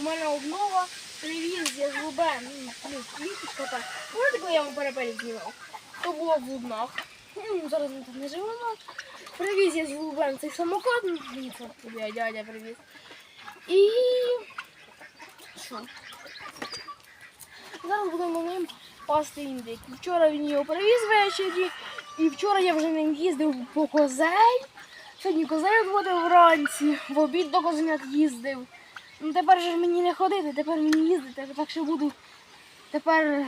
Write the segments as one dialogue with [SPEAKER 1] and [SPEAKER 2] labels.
[SPEAKER 1] мене обнова. Привіз я з Лубен. Ну, плюс квіточка так. Знаєте, коли я вам перепелі знімав? То було в Лубнах. Ну, зараз ми тут не живемо. Привіз я з Лубен цей самокат. Ну, це туди дядя привіз. І що? Зараз будемо ним пасти індик. Вчора він його привіз ввечері, і вчора я вже ним їздив по козей. Сьогодні козей відводив вранці, в обід до козенят їздив. Ну тепер же мені не ходити, тепер мені їздити, так що буду тепер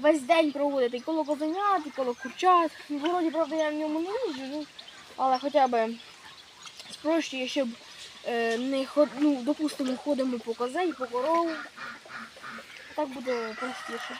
[SPEAKER 1] весь день проводити і коло козенят, і коло курчат. Ну, Вроді, правда, я в ньому не їжджу, ну, але хоча б спрощує, щоб е, не ход, ну, допустимо, ходимо по козей, по корову. Так буде простіше.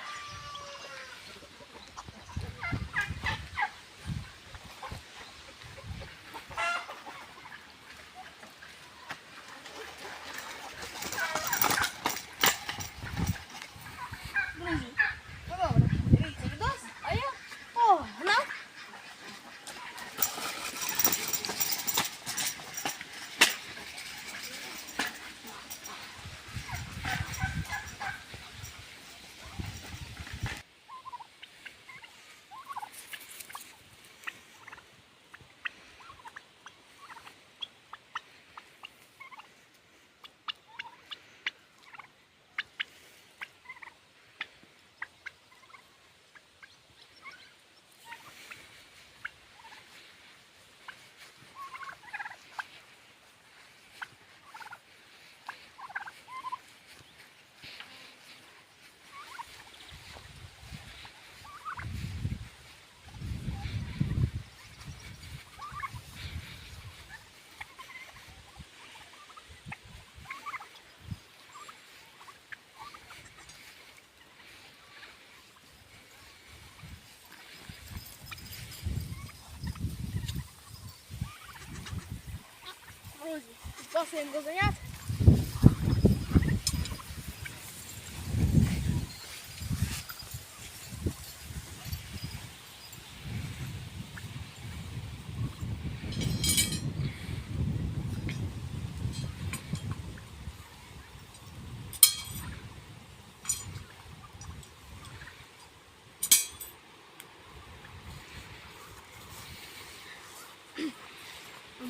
[SPEAKER 1] Друзі, підпасуємо до занять.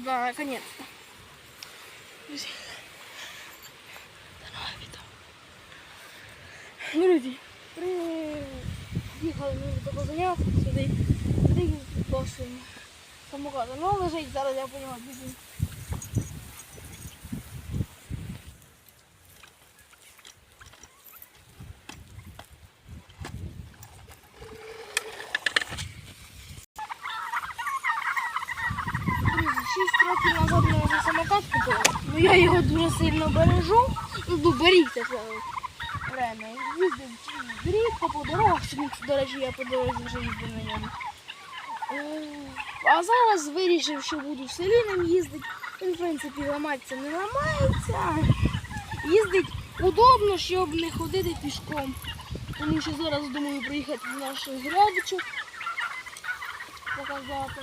[SPEAKER 1] Да, наконец-то. Друзі. Друзі, приїхали ми до Козаня сюди, сюди босимо самоката. Ну, лежить, зараз я по нього біжу. 6 років назад ми самокат купили. Ну я його дуже сильно бережу. Ну, це все время. Їздив рідко по дорогах, до речі, я по дорозі вже їздив на ньому. Е, А зараз вирішив, що буду в селі їздити. Він, в принципі, ламатися не ламається. Їздить удобно, щоб не ходити пішком. Тому що зараз думаю приїхати в наш грядочок. Показати.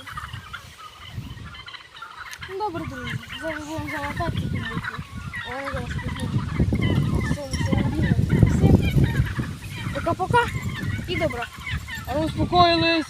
[SPEAKER 1] Ну, добре, друзі. Зараз будемо залатати. А вони зараз Всім пока-пока і
[SPEAKER 2] ну, успокоїлись.